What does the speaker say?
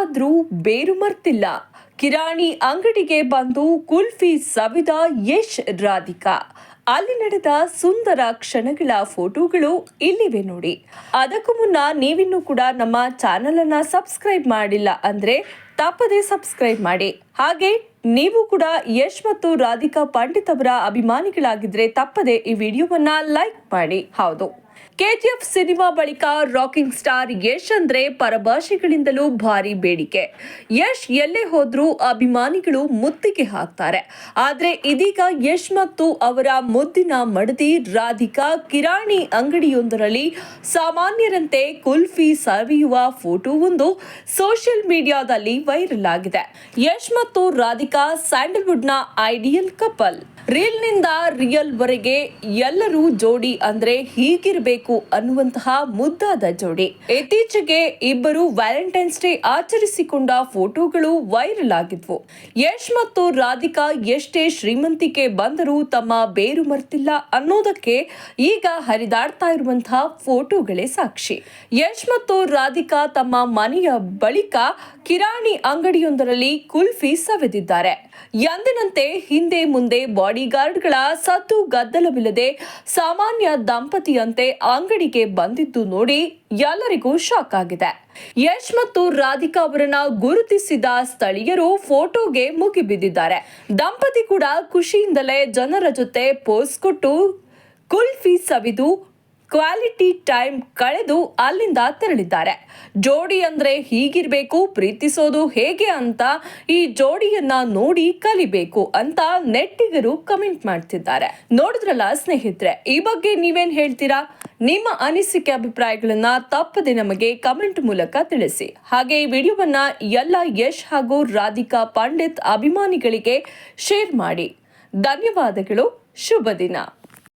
ಆದ್ರೂ ಬೇರು ಮರ್ತಿಲ್ಲ. ಕಿರಾಣಿ ಅಂಗಡಿಗೆ ಬಂದು ಕುಲ್ಫಿ ಸವಿದ ಯಶ್ ರಾಧಿಕಾ. ಅಲ್ಲಿ ನಡೆದ ಸುಂದರ ಕ್ಷಣಗಳ ಫೋಟೋಗಳು ಇಲ್ಲಿವೆ ನೋಡಿ. ಅದಕ್ಕೂ ಮುನ್ನ ನೀವಿನ್ನೂ ಕೂಡ ನಮ್ಮ ಚಾನೆಲ್ ಅನ್ನ ಸಬ್ಸ್ಕ್ರೈಬ್ ಮಾಡಿಲ್ಲ ಅಂದ್ರೆ ತಪ್ಪದೆ ಸಬ್ಸ್ಕ್ರೈಬ್ ಮಾಡಿ. ಹಾಗೆ ನೀವು ಕೂಡ ಯಶ್ ಮತ್ತು ರಾಧಿಕಾ ಪಂಡಿತ್ ಅವರ ಅಭಿಮಾನಿಗಳಾಗಿದ್ರೆ ತಪ್ಪದೆ ಈ ವಿಡಿಯೋವನ್ನ ಲೈಕ್ ಮಾಡಿ. ಹೌದು. ಕೆಜಿಎಫ್ ಸಿನಿಮಾ ಬಳಿಕ ರಾಕಿಂಗ್ ಸ್ಟಾರ್ ಯಶ್ ಅಂದ್ರೆ ಪರಭಾಷೆಗಳಿಂದಲೂ ಭಾರಿ ಬೇಡಿಕೆ. ಯಶ್ ಎಲ್ಲೇ ಹೋದ್ರೂ ಅಭಿಮಾನಿಗಳು ಮುತ್ತಿಗೆ ಹಾಕ್ತಾರೆ. ಆದ್ರೆ ಇದೀಗ ಯಶ್ ಮತ್ತು ಅವರ ಮುದ್ದಿನ ಮಡದಿ ರಾಧಿಕಾ ಕಿರಾಣಿ ಅಂಗಡಿಯೊಂದರಲ್ಲಿ ಸಾಮಾನ್ಯರಂತೆ ಕುಲ್ಫಿ ಸವಿಯುವ ಫೋಟೋ ಒಂದು ಸೋಷಿಯಲ್ ಮೀಡಿಯಾದಲ್ಲಿ ವೈರಲ್ ಆಗಿದೆ. ಯಶ್ ಮತ್ತು ರಾಧಿಕಾ ಸ್ಯಾಂಡಲ್ವುಡ್ನ ಐಡಿಯಲ್ ಕಪಲ್. ರೀಲ್ನಿಂದ ರಿಯಲ್ ವರೆಗೆ ಎಲ್ಲರೂ ಜೋಡಿ ಅಂದ್ರೆ ಹೀಗಿರಬೇಕು ಅನ್ನುವಂತಹ ಮುದ್ದಾದ ಜೋಡಿ. ಇತ್ತೀಚೆಗೆ ಇಬ್ಬರು ವ್ಯಾಲೆಂಟೈನ್ಸ್ ಡೇ ಆಚರಿಸಿಕೊಂಡ ಫೋಟೋಗಳು ವೈರಲ್ ಆಗಿದ್ವು. ಯಶ್ ಮತ್ತು ರಾಧಿಕಾ ಎಷ್ಟೇ ಶ್ರೀಮಂತಿಕೆ ಬಂದರೂ ತಮ್ಮ ಬೇರು ಮರ್ತಿಲ್ಲ ಅನ್ನೋದಕ್ಕೆ ಈಗ ಹರಿದಾಡ್ತಾ ಇರುವಂತಹ ಫೋಟೋಗಳೇ ಸಾಕ್ಷಿ. ಯಶ್ ಮತ್ತು ರಾಧಿಕಾ ತಮ್ಮ ಮನೆಯ ಬಳಿಕ ಕಿರಾಣಿ ಅಂಗಡಿಯೊಂದರಲ್ಲಿ ಕುಲ್ಫಿ ಸವೆದಿದ್ದಾರೆ. ಎಂದಿನಂತೆ ಹಿಂದೆ ಮುಂದೆ ಬಾಡಿಗಾರ್ಡ್ಗಳ ಸತ್ತು ಗದ್ದಲವಿಲ್ಲದೆ ಸಾಮಾನ್ಯ ದಂಪತಿಯಂತೆ ಅಂಗಡಿಗೆ ಬಂದಿದ್ದು ನೋಡಿ ಎಲ್ಲರಿಗೂ ಶಾಕ್ ಆಗಿದೆ. ಯಶ್ ಮತ್ತು ರಾಧಿಕಾ ಅವರನ್ನ ಗುರುತಿಸಿದ ಸ್ಥಳೀಯರು ಫೋಟೋಗೆ ಮುಗಿಬಿದ್ದಿದ್ದಾರೆ. ದಂಪತಿ ಕೂಡ ಖುಷಿಯಿಂದಲೇ ಜನರ ಜೊತೆ ಪೋಸ್ ಕೊಟ್ಟು ಕುಲ್ಫಿ ಸವಿದು ಕ್ವಾಲಿಟಿ ಟೈಮ್ ಕಳೆದು ಅಲ್ಲಿಂದ ತೆರಳಿದ್ದಾರೆ. ಜೋಡಿ ಅಂದ್ರೆ ಹೀಗಿರ್ಬೇಕು, ಪ್ರೀತಿಸೋದು ಹೇಗೆ ಅಂತ ಈ ಜೋಡಿಯನ್ನ ನೋಡಿ ಕಲಿಬೇಕು ಅಂತ ನೆಟ್ಟಿಗರು ಕಮೆಂಟ್ ಮಾಡ್ತಿದ್ದಾರೆ. ನೋಡಿದ್ರಲ್ಲ ಸ್ನೇಹಿತರೆ, ಈ ಬಗ್ಗೆ ನೀವೇನ್ ಹೇಳ್ತೀರಾ? ನಿಮ್ಮ ಅನಿಸಿಕೆ ಅಭಿಪ್ರಾಯಗಳನ್ನ ತಪ್ಪದೆ ನಮಗೆ ಕಮೆಂಟ್ ಮೂಲಕ ತಿಳಿಸಿ. ಹಾಗೆ ಈ ವಿಡಿಯೋವನ್ನ ಎಲ್ಲ ಯಶ್ ಹಾಗೂ ರಾಧಿಕಾ ಪಂಡಿತ್ ಅಭಿಮಾನಿಗಳಿಗೆ ಶೇರ್ ಮಾಡಿ. ಧನ್ಯವಾದಗಳು, ಶುಭ ದಿನ.